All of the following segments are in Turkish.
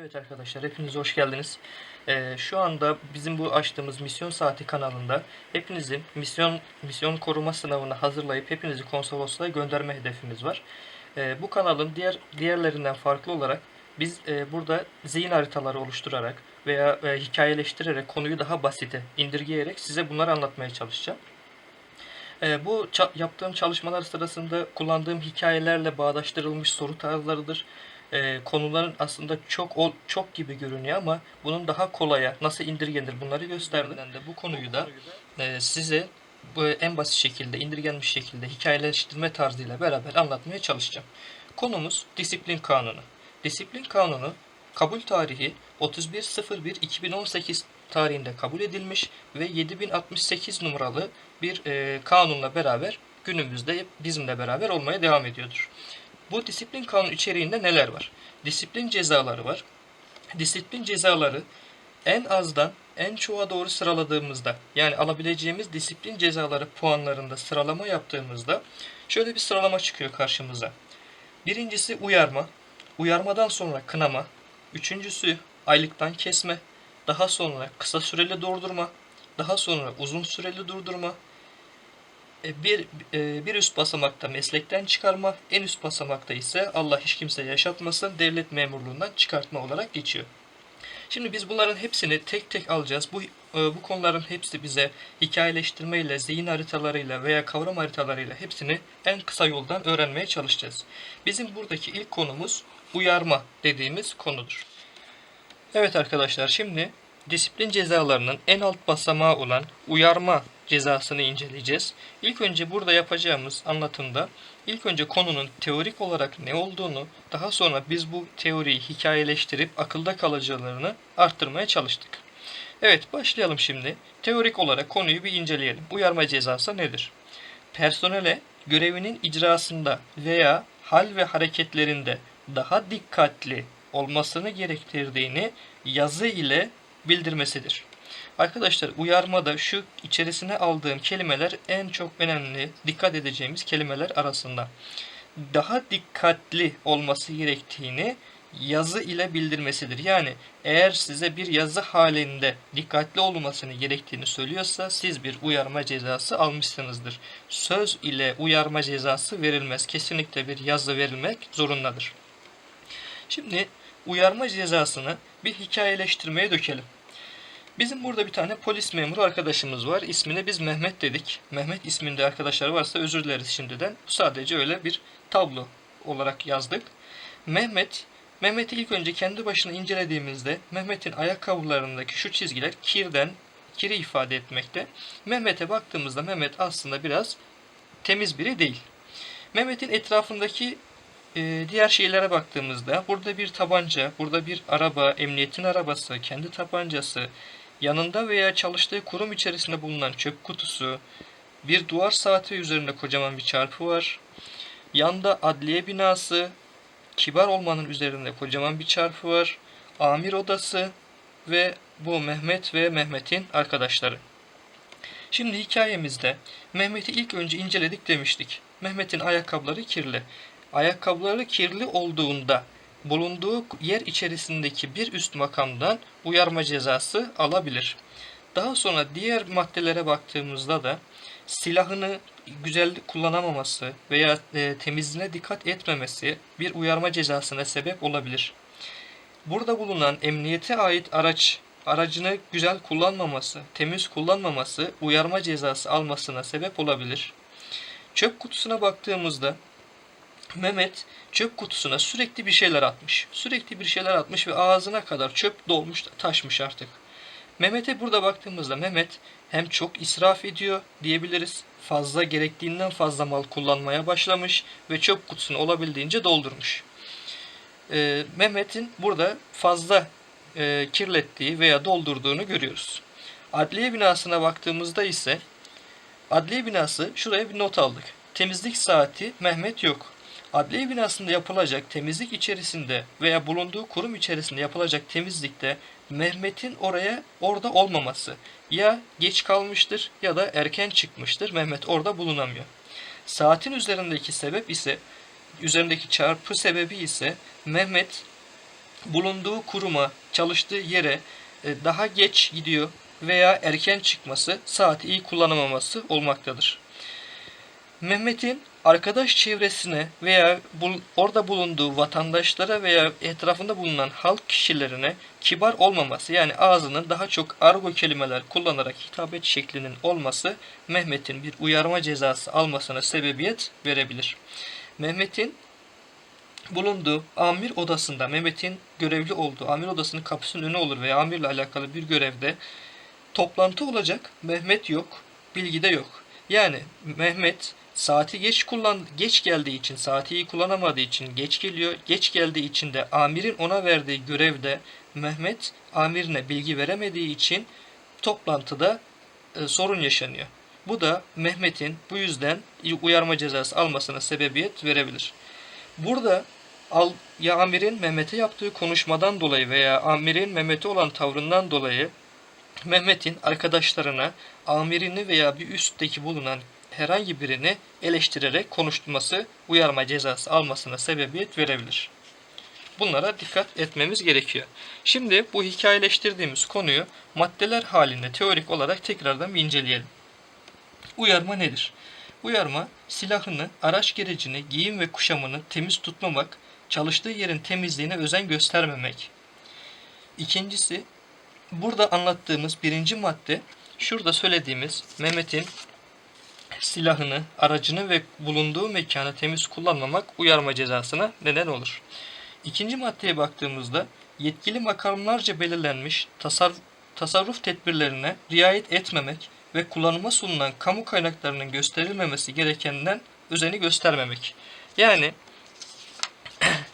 Evet arkadaşlar hepiniz hoş geldiniz. Ee, şu anda bizim bu açtığımız Misyon Saati kanalında hepinizin misyon misyon koruma sınavına hazırlayıp hepinizi konsolosluğa gönderme hedefimiz var. Ee, bu kanalın diğer diğerlerinden farklı olarak biz e, burada zihin haritaları oluşturarak veya e, hikayeleştirerek konuyu daha basite indirgeyerek size bunları anlatmaya çalışacağım. Ee, bu ça- yaptığım çalışmalar sırasında kullandığım hikayelerle bağdaştırılmış soru tarzlarıdır. Ee, konuların aslında çok ol- çok gibi görünüyor ama bunun daha kolaya nasıl indirgenir bunları gösterdim. Ben de bu konuyu da e, size bu en basit şekilde, indirgenmiş şekilde hikayeleştirme tarzıyla beraber anlatmaya çalışacağım. Konumuz disiplin kanunu. Disiplin kanunu kabul tarihi 31.01.2018 tarihinde kabul edilmiş ve 7068 numaralı bir e, kanunla beraber günümüzde bizimle beraber olmaya devam ediyordur. Bu disiplin kanunu içeriğinde neler var? Disiplin cezaları var. Disiplin cezaları en azdan en çoğa doğru sıraladığımızda yani alabileceğimiz disiplin cezaları puanlarında sıralama yaptığımızda şöyle bir sıralama çıkıyor karşımıza. Birincisi uyarma, uyarmadan sonra kınama, üçüncüsü aylıktan kesme, daha sonra kısa süreli durdurma, daha sonra uzun süreli durdurma, bir e, bir üst basamakta meslekten çıkarma, en üst basamakta ise Allah hiç kimse yaşatmasın devlet memurluğundan çıkartma olarak geçiyor. Şimdi biz bunların hepsini tek tek alacağız. Bu e, bu konuların hepsi bize hikayeleştirmeyle, zihin haritalarıyla veya kavram haritalarıyla hepsini en kısa yoldan öğrenmeye çalışacağız. Bizim buradaki ilk konumuz uyarma dediğimiz konudur. Evet arkadaşlar şimdi disiplin cezalarının en alt basamağı olan uyarma cezasını inceleyeceğiz. İlk önce burada yapacağımız anlatımda ilk önce konunun teorik olarak ne olduğunu, daha sonra biz bu teoriyi hikayeleştirip akılda kalıcılarını arttırmaya çalıştık. Evet başlayalım şimdi. Teorik olarak konuyu bir inceleyelim. Uyarma cezası nedir? Personele görevinin icrasında veya hal ve hareketlerinde daha dikkatli olmasını gerektirdiğini yazı ile bildirmesidir. Arkadaşlar uyarmada şu içerisine aldığım kelimeler en çok önemli dikkat edeceğimiz kelimeler arasında. Daha dikkatli olması gerektiğini yazı ile bildirmesidir. Yani eğer size bir yazı halinde dikkatli olmasını gerektiğini söylüyorsa siz bir uyarma cezası almışsınızdır. Söz ile uyarma cezası verilmez. Kesinlikle bir yazı verilmek zorundadır. Şimdi uyarma cezasını bir hikayeleştirmeye dökelim. Bizim burada bir tane polis memuru arkadaşımız var. İsmine biz Mehmet dedik. Mehmet isminde arkadaşlar varsa özür dileriz şimdiden. Sadece öyle bir tablo olarak yazdık. Mehmet, Mehmet'i ilk önce kendi başına incelediğimizde Mehmet'in ayakkabılarındaki şu çizgiler kirden, kiri ifade etmekte. Mehmet'e baktığımızda Mehmet aslında biraz temiz biri değil. Mehmet'in etrafındaki e, diğer şeylere baktığımızda burada bir tabanca, burada bir araba, emniyetin arabası, kendi tabancası, yanında veya çalıştığı kurum içerisinde bulunan çöp kutusu, bir duvar saati üzerinde kocaman bir çarpı var. Yanda adliye binası, kibar olmanın üzerinde kocaman bir çarpı var. Amir odası ve bu Mehmet ve Mehmet'in arkadaşları. Şimdi hikayemizde Mehmet'i ilk önce inceledik demiştik. Mehmet'in ayakkabıları kirli. Ayakkabıları kirli olduğunda bulunduğu yer içerisindeki bir üst makamdan uyarma cezası alabilir. Daha sonra diğer maddelere baktığımızda da silahını güzel kullanamaması veya e, temizliğine dikkat etmemesi bir uyarma cezasına sebep olabilir. Burada bulunan emniyete ait araç aracını güzel kullanmaması, temiz kullanmaması uyarma cezası almasına sebep olabilir. Çöp kutusuna baktığımızda Mehmet çöp kutusuna sürekli bir şeyler atmış. Sürekli bir şeyler atmış ve ağzına kadar çöp dolmuş, taşmış artık. Mehmet'e burada baktığımızda Mehmet hem çok israf ediyor diyebiliriz. Fazla gerektiğinden fazla mal kullanmaya başlamış ve çöp kutusunu olabildiğince doldurmuş. Ee, Mehmet'in burada fazla e, kirlettiği veya doldurduğunu görüyoruz. Adliye binasına baktığımızda ise adliye binası şuraya bir not aldık. Temizlik saati Mehmet yok. Adliye binasında yapılacak temizlik içerisinde veya bulunduğu kurum içerisinde yapılacak temizlikte Mehmet'in oraya orada olmaması ya geç kalmıştır ya da erken çıkmıştır. Mehmet orada bulunamıyor. Saatin üzerindeki sebep ise üzerindeki çarpı sebebi ise Mehmet bulunduğu kuruma, çalıştığı yere e, daha geç gidiyor veya erken çıkması, saati iyi kullanamaması olmaktadır. Mehmet'in arkadaş çevresine veya bul- orada bulunduğu vatandaşlara veya etrafında bulunan halk kişilerine kibar olmaması yani ağzının daha çok argo kelimeler kullanarak hitabet şeklinin olması Mehmet'in bir uyarma cezası almasına sebebiyet verebilir. Mehmet'in bulunduğu amir odasında Mehmet'in görevli olduğu amir odasının kapısının önü olur veya amirle alakalı bir görevde toplantı olacak. Mehmet yok, bilgide yok. Yani Mehmet saati geç kullan geç geldiği için, saati iyi kullanamadığı için geç geliyor. Geç geldiği için de amirin ona verdiği görevde Mehmet amirine bilgi veremediği için toplantıda e, sorun yaşanıyor. Bu da Mehmet'in bu yüzden uyarma cezası almasına sebebiyet verebilir. Burada al, ya amirin Mehmet'e yaptığı konuşmadan dolayı veya amirin Mehmet'e olan tavrından dolayı Mehmet'in arkadaşlarına amirini veya bir üstteki bulunan herhangi birini eleştirerek konuşturması uyarma cezası almasına sebebiyet verebilir. Bunlara dikkat etmemiz gerekiyor. Şimdi bu hikayeleştirdiğimiz konuyu maddeler halinde teorik olarak tekrardan bir inceleyelim. Uyarma nedir? Uyarma, silahını, araç gerecini, giyim ve kuşamını temiz tutmamak, çalıştığı yerin temizliğine özen göstermemek. İkincisi, burada anlattığımız birinci madde, şurada söylediğimiz Mehmet'in silahını, aracını ve bulunduğu mekanı temiz kullanmamak uyarma cezasına neden olur. İkinci maddeye baktığımızda yetkili makamlarca belirlenmiş tasarruf, tasarruf tedbirlerine riayet etmemek ve kullanıma sunulan kamu kaynaklarının gösterilmemesi gerekenden özeni göstermemek. Yani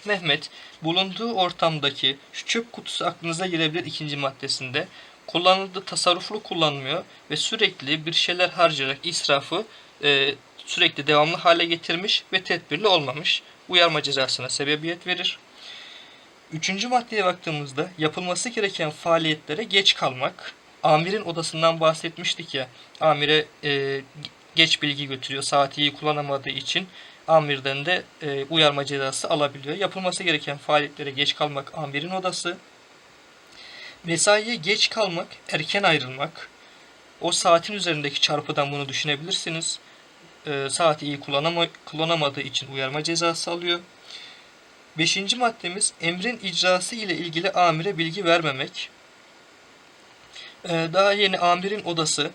Mehmet bulunduğu ortamdaki şu çöp kutusu aklınıza gelebilir ikinci maddesinde kullanıldığı tasarruflu kullanmıyor ve sürekli bir şeyler harcayarak israfı e, sürekli devamlı hale getirmiş ve tedbirli olmamış. Uyarma cezasına sebebiyet verir. Üçüncü maddeye baktığımızda yapılması gereken faaliyetlere geç kalmak. Amirin odasından bahsetmiştik ya. Amire e, geç bilgi götürüyor. Saati iyi kullanamadığı için amirden de e, uyarma cezası alabiliyor. Yapılması gereken faaliyetlere geç kalmak amirin odası. Mesaiye geç kalmak, erken ayrılmak. O saatin üzerindeki çarpıdan bunu düşünebilirsiniz. E, saati iyi kullanama, kullanamadığı için uyarma cezası alıyor. Beşinci maddemiz emrin icrası ile ilgili amire bilgi vermemek. Ee, daha yeni amirin odası.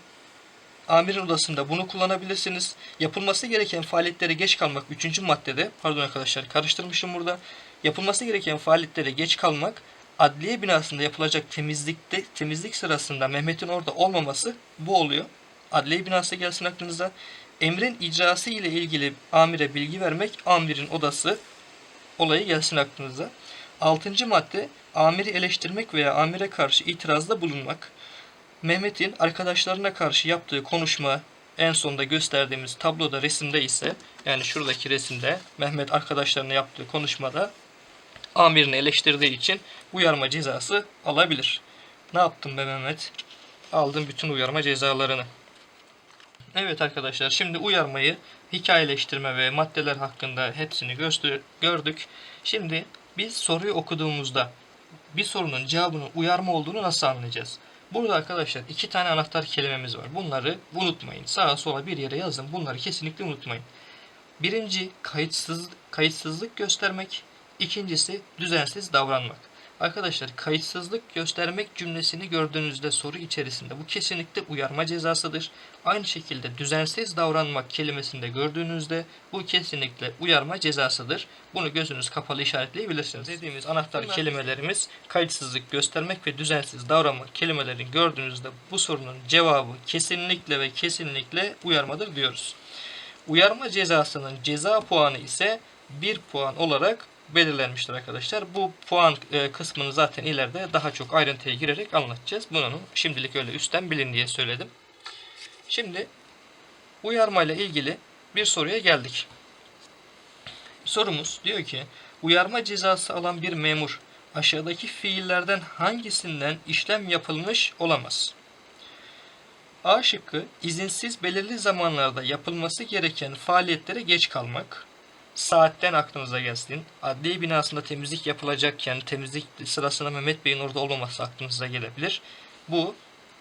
Amirin odasında bunu kullanabilirsiniz. Yapılması gereken faaliyetlere geç kalmak üçüncü maddede. Pardon arkadaşlar karıştırmışım burada. Yapılması gereken faaliyetlere geç kalmak adliye binasında yapılacak temizlikte temizlik sırasında Mehmet'in orada olmaması bu oluyor. Adliye binası gelsin aklınıza. Emrin icrası ile ilgili amire bilgi vermek amirin odası olayı gelsin aklınıza. Altıncı madde amiri eleştirmek veya amire karşı itirazda bulunmak. Mehmet'in arkadaşlarına karşı yaptığı konuşma en sonda gösterdiğimiz tabloda resimde ise yani şuradaki resimde Mehmet arkadaşlarına yaptığı konuşmada amirini eleştirdiği için uyarma cezası alabilir. Ne yaptın be Mehmet? Aldın bütün uyarma cezalarını. Evet arkadaşlar şimdi uyarmayı hikayeleştirme ve maddeler hakkında hepsini gördük. Şimdi biz soruyu okuduğumuzda bir sorunun cevabının uyarma olduğunu nasıl anlayacağız? Burada arkadaşlar iki tane anahtar kelimemiz var. Bunları unutmayın. Sağa sola bir yere yazın. Bunları kesinlikle unutmayın. Birinci kayıtsız, kayıtsızlık göstermek. İkincisi düzensiz davranmak. Arkadaşlar kayıtsızlık göstermek cümlesini gördüğünüzde soru içerisinde bu kesinlikle uyarma cezasıdır. Aynı şekilde düzensiz davranmak kelimesinde gördüğünüzde bu kesinlikle uyarma cezasıdır. Bunu gözünüz kapalı işaretleyebilirsiniz. Dediğimiz anahtar Bunlar... kelimelerimiz kayıtsızlık göstermek ve düzensiz davranmak kelimelerini gördüğünüzde bu sorunun cevabı kesinlikle ve kesinlikle uyarmadır diyoruz. Uyarma cezasının ceza puanı ise 1 puan olarak belirlenmiştir arkadaşlar. Bu puan e, kısmını zaten ileride daha çok ayrıntıya girerek anlatacağız. Bunu şimdilik öyle üstten bilin diye söyledim. Şimdi uyarmayla ilgili bir soruya geldik. Sorumuz diyor ki uyarma cezası alan bir memur aşağıdaki fiillerden hangisinden işlem yapılmış olamaz? A şıkkı izinsiz belirli zamanlarda yapılması gereken faaliyetlere geç kalmak. Saatten aklınıza gelsin. Adliye binasında temizlik yapılacakken temizlik sırasında Mehmet Bey'in orada olmaması aklınıza gelebilir. Bu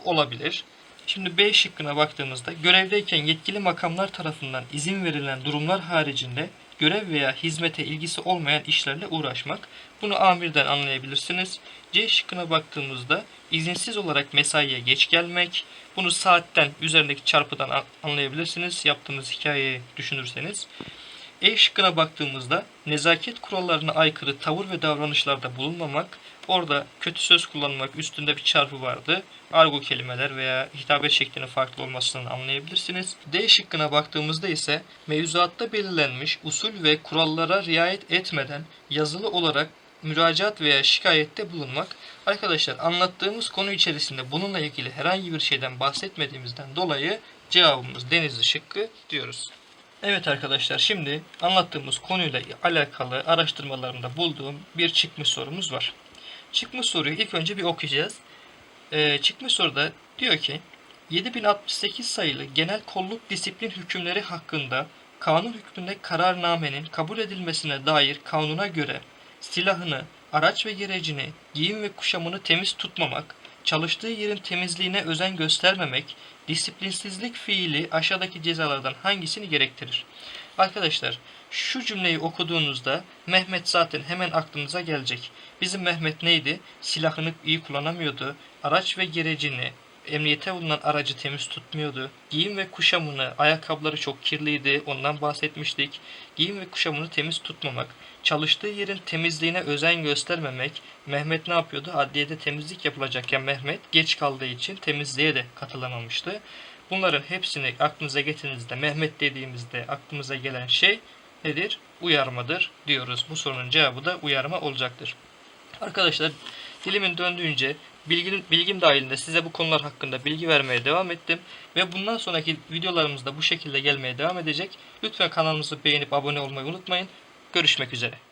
olabilir. Şimdi B şıkkına baktığımızda görevdeyken yetkili makamlar tarafından izin verilen durumlar haricinde görev veya hizmete ilgisi olmayan işlerle uğraşmak. Bunu amirden anlayabilirsiniz. C şıkkına baktığımızda izinsiz olarak mesaiye geç gelmek. Bunu saatten üzerindeki çarpıdan an- anlayabilirsiniz. Yaptığımız hikayeyi düşünürseniz. E şıkkına baktığımızda nezaket kurallarına aykırı tavır ve davranışlarda bulunmamak, orada kötü söz kullanmak üstünde bir çarpı vardı. Argo kelimeler veya hitabet şeklinin farklı olmasını anlayabilirsiniz. D şıkkına baktığımızda ise mevzuatta belirlenmiş usul ve kurallara riayet etmeden yazılı olarak müracaat veya şikayette bulunmak. Arkadaşlar anlattığımız konu içerisinde bununla ilgili herhangi bir şeyden bahsetmediğimizden dolayı cevabımız Denizli şıkkı diyoruz. Evet arkadaşlar şimdi anlattığımız konuyla alakalı araştırmalarımda bulduğum bir çıkmış sorumuz var. Çıkmış soruyu ilk önce bir okuyacağız. Ee, çıkmış soruda diyor ki 7068 sayılı genel kolluk disiplin hükümleri hakkında kanun hükmünde kararnamenin kabul edilmesine dair kanuna göre silahını, araç ve gerecini, giyim ve kuşamını temiz tutmamak, çalıştığı yerin temizliğine özen göstermemek, disiplinsizlik fiili aşağıdaki cezalardan hangisini gerektirir? Arkadaşlar şu cümleyi okuduğunuzda Mehmet zaten hemen aklınıza gelecek. Bizim Mehmet neydi? Silahını iyi kullanamıyordu. Araç ve gerecini, emniyete bulunan aracı temiz tutmuyordu. Giyim ve kuşamını, ayakkabıları çok kirliydi. Ondan bahsetmiştik. Giyim ve kuşamını temiz tutmamak, çalıştığı yerin temizliğine özen göstermemek. Mehmet ne yapıyordu? Adliyede temizlik yapılacakken Mehmet geç kaldığı için temizliğe de katılamamıştı. Bunların hepsini aklınıza getirdiğinizde Mehmet dediğimizde aklımıza gelen şey nedir? Uyarmadır diyoruz. Bu sorunun cevabı da uyarma olacaktır. Arkadaşlar dilimin döndüğünce bilgim, bilgim dahilinde size bu konular hakkında bilgi vermeye devam ettim. Ve bundan sonraki videolarımızda bu şekilde gelmeye devam edecek. Lütfen kanalımızı beğenip abone olmayı unutmayın. Görüşmek üzere.